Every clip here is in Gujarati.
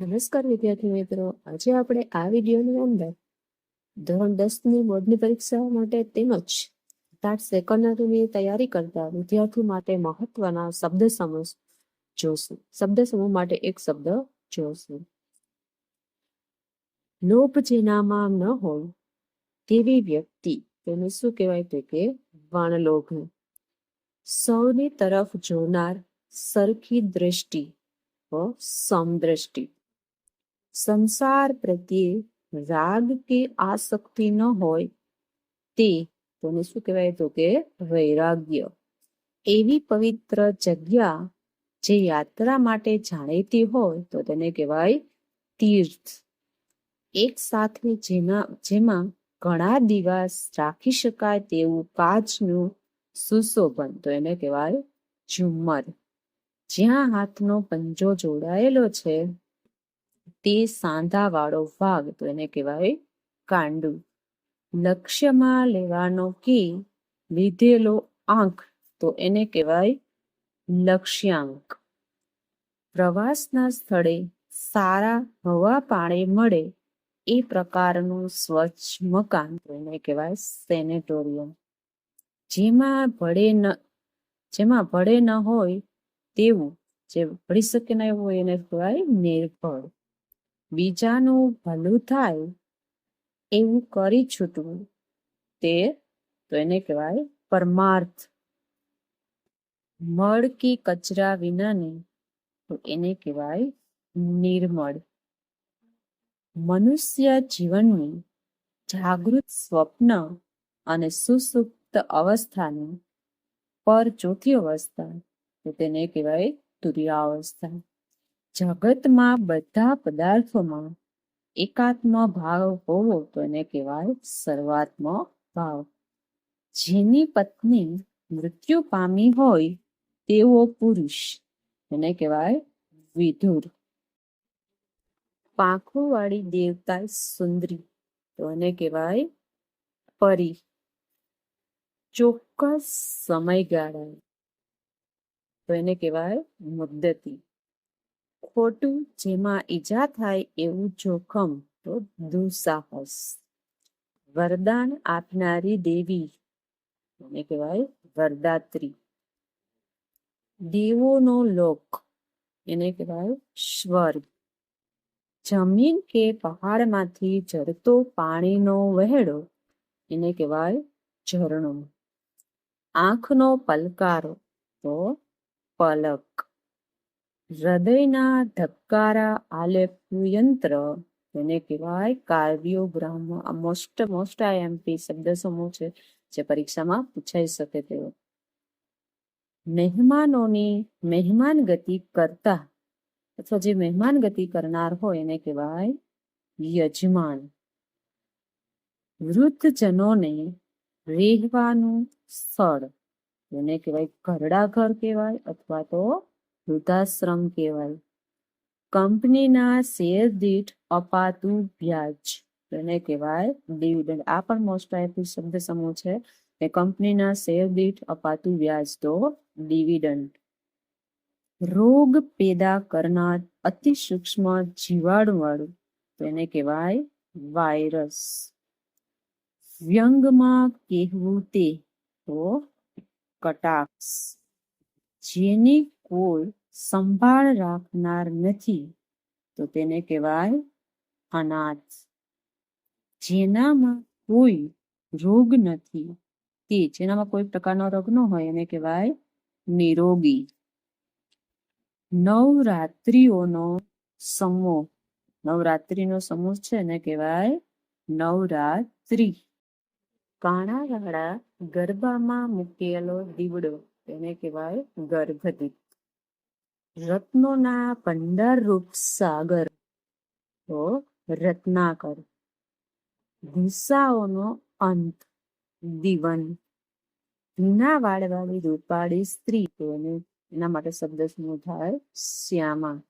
નમસ્કાર વિદ્યાર્થી મિત્રો. આજે આપણે આ વિડીયોની અંદર ધોરણ દસની બોર્ડની પરીક્ષા માટે તેમજ ટાટ સેકન્ડરીની તૈયારી કરતા વિદ્યાર્થી માટે મહત્વના શબ્દ સમૂહ જોશું. શબ્દ સમૂહ માટે એક શબ્દ જોશું. લોભ જેનામાં ન હોય તેવી વ્યક્તિ, તેને શું કહેવાય તો કે વાણલોભ સૌની તરફ જોનાર સરખી દ્રષ્ટિ સમદ્રષ્ટિ. સંસાર પ્રત્યે રાગ કે આસક્તિ ન હોય તે તેને શું કહેવાય તો કે વૈરાગ્ય. એવી પવિત્ર જગ્યા જે યાત્રા માટે જાણીતી હોય તો તેને કહેવાય તીર્થ. એક સાથે જેના, જેમાં ઘણા દિવસ રાખી શકાય તેવું કાચનું સુશોભન તો એને કહેવાય ઝુમ્મર. જ્યાં હાથનો પંજો જોડાયેલો છે તે સાંધાવાળો ભાગ તો એને કહેવાય કાંડું લક્ષ્યમાં લેવાનો કે લીધેલો આંખ તો એને કહેવાય લક્ષ્યાંક પ્રવાસના સ્થળે સારા હવા પાણી મળે એ પ્રકારનું સ્વચ્છ મકાન તો એને કહેવાય સેનેટોરિયમ જેમાં ભળે ન જેમાં ભળે ન હોય તેવું જે ભળી શકે ન હોય એને કહેવાય નિર્ભળ બીજાનું ભલું થાય એવું કરી છૂટવું તે, તો એને કહેવાય પરમાર્થ. મળ કે કચરા વિનાની, તો એને કહેવાય નિર્મળ. મનુષ્ય જીવનની જાગૃત સ્વપ્ન અને સુસુપ્ત અવસ્થાની પર ચોથી અવસ્થા, તો તેને કહેવાય તુર્યાવસ્થા. જગતમાં બધા પદાર્થોમાં એકાત્મ ભાવ હોવો તો એને કહેવાય સર્વાત્મ ભાવ. જેની પત્ની મૃત્યુ પામી હોય તેવો પુરુષ એને કહેવાય વિધુર. પાંખો વાળી દેવતા સુંદરી તો એને કહેવાય પરી. ચોક્કસ સમયગાળા તો એને કહેવાય મુદ્દતી. ખોટું જેમાં ઈજા થાય એવું જોખમ તો દુઃસાહસ. વરદાન આપનારી દેવી. એને કહેવાય? વરદાત્રી. દેવોનો લોક. એને કહેવાય સ્વર્ગ. જમીન કે પહાડમાંથી ઝરતો પાણીનો વહેડો. એને કહેવાય ઝરણો. આંખનો પલકારો તો પલક. હૃદયના ધબકારા આલેપનું યંત્ર જેને કહેવાય કાર્ડિયોગ્રામ. મોસ્ટ મોસ્ટ આઈએમપી શબ્દ સમૂહ છે, જે પરીક્ષામાં પૂછાઈ શકે તેવો મહેમાનોની મહેમાન ગતિ કરતા અથવા જે મહેમાન ગતિ કરનાર હોય એને કહેવાય યજમાન. વૃદ્ધજનોને રહેવાનું સ્થળ એને કહેવાય ઘરડા ઘર કહેવાય અથવા તો વૃદ્ધાશ્રમ કહેવાય. કંપનીના શેર દીઠ અપાતું વ્યાજ એને કહેવાય ડિવિડન્ડ આ પણ મોસ્ટ આઈપી શબ્દ સમૂહ છે કે કંપનીના શેર દીઠ અપાતું વ્યાજ તો ડિવિડન્ડ રોગ પેદા કરનાર અતિ સૂક્ષ્મ જીવાણુવાળું તો એને કહેવાય વાયરસ વ્યંગમાં કહેવું તે તો કટાક્ષ. જેની કોઈ સંભાળ રાખનાર નથી, તો તેને કહેવાય અનાથ જેનામાં કોઈ રોગ નથી, તે જેનામાં કોઈ પ્રકારનો રોગ ન હોય એને કહેવાય નિરોગી. નવરાત્રિઓનો સમૂહ, નવરાત્રિનો સમૂહ છે એને કહેવાય નવરાત્રિ. કાણાવાળા ગરબામાં મૂકેલો દીવડો, તેને કહેવાય ગર્ભદીપ. રત્નોના પંદર રૂપ સાગર. તો રત્નાકર. દિશાઓનો અંત. દીવન. ભીના વાળવાળી રૂપાળી સ્ત્રી તો એના માટે શબ્દ શું થાય? શ્યામા.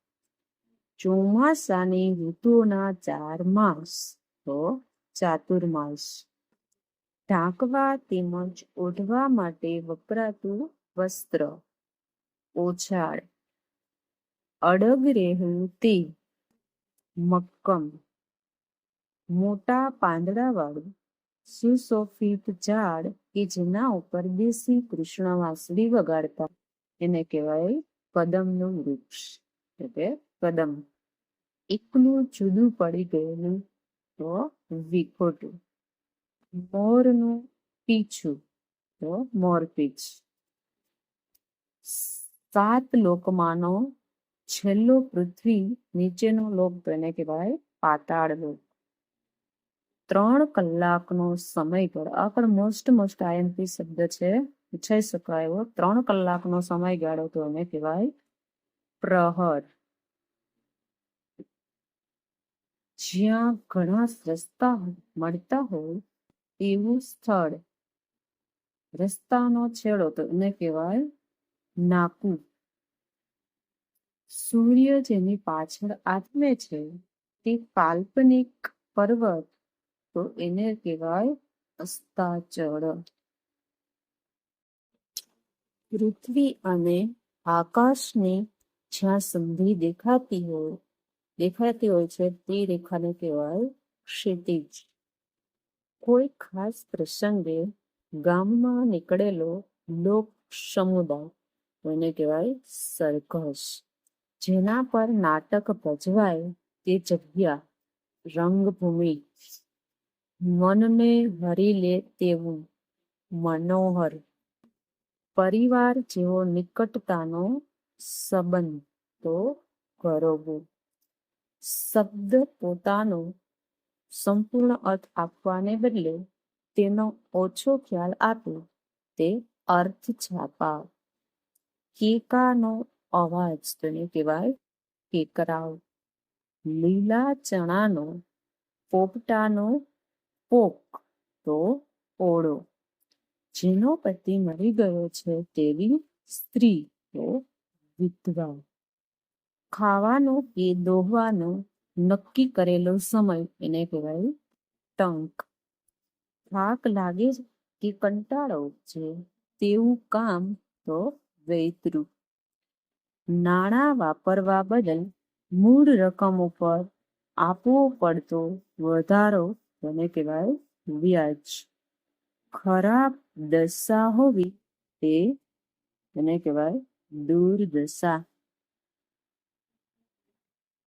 ચોમાસાની ઋતુના ચાર માસ. તો ચાતુર્માસ. ઢાંકવા તેમજ ઓઢવા માટે વપરાતું વસ્ત્ર. ઓછાળ. અડગ રહેવું તે મક્કમ. મોટા પાંદડાવાળું સુશોભિત ઝાડ કે જેના ઉપર દેશી કૃષ્ણ વાંસળી વગાડતા એને કહેવાય કદમનું વૃક્ષ. એટલે કદમ એકનું જુદું પડી ગયેલું તો વિખોટું. મોરનું પીછું તો મોરપીછ. સાત લોકમાંનો છેલ્લો પૃથ્વી નીચેનો લોક તો એને કહેવાય પાતાળ લોક. ત્રણ કલાકનો સમયગાળો આ પણ મોસ્ટ મોસ્ટ આઈએમપી શબ્દ છે, પૂછાઈ શકાય એવો. ત્રણ કલાકનો સમયગાળો તો એને કહેવાય પ્રહર. જ્યાં ઘણા રસ્તા મળતા હોય એવું સ્થળ. રસ્તાનો છેડો તો એને કહેવાય નાકું. સૂર્ય જેની પાછળ આત્મે છે, તે કાલ્પનિક પર્વત, તો એને કહેવાય અસ્તાચળ. પૃથ્વી અને આકાશની જ્યાં સંધિ દેખાતી હોય દેખાતી હોય છે, તે રેખાને કહેવાય ક્ષિતિજ. કોઈ ખાસ પ્રસંગે ગામમાં નીકળેલો લોક સમુદાય એને કહેવાય સરઘસ. જેના પર નાટક ભજવાય તે જગ્યા રંગભૂમિ. મનને હરી લે તેવું મનોહર. પરિવાર જેવો નિકટતાનો સંબંધ તો ગરોબો શબ્દ પોતાનો સંપૂર્ણ અર્થ આપવાને બદલે તેનો ઓછો ખ્યાલ આપે તે અર્થ છાપા કેકાનો અવાજ તેને કહેવાય કેકરાવ લીલા ચણાનો પોપટાનો પોક તો ઓળો. જેનો પતિ મરી ગયો છે તેવી સ્ત્રી તો વિધવા. ખાવાનો કે દોહવાનો નક્કી કરેલો સમય એને કહેવાય ટંક. થાક લાગે કે કંટાળો છે તેવું કામ તો વૈતરું. નાણાં વાપરવા બદલ મૂળ રકમ ઉપર આપવો પડતો વધારો તેને કહેવાય વ્યાજ. ખરાબ દશા હોવી તે તેને કહેવાય દુર્દશા.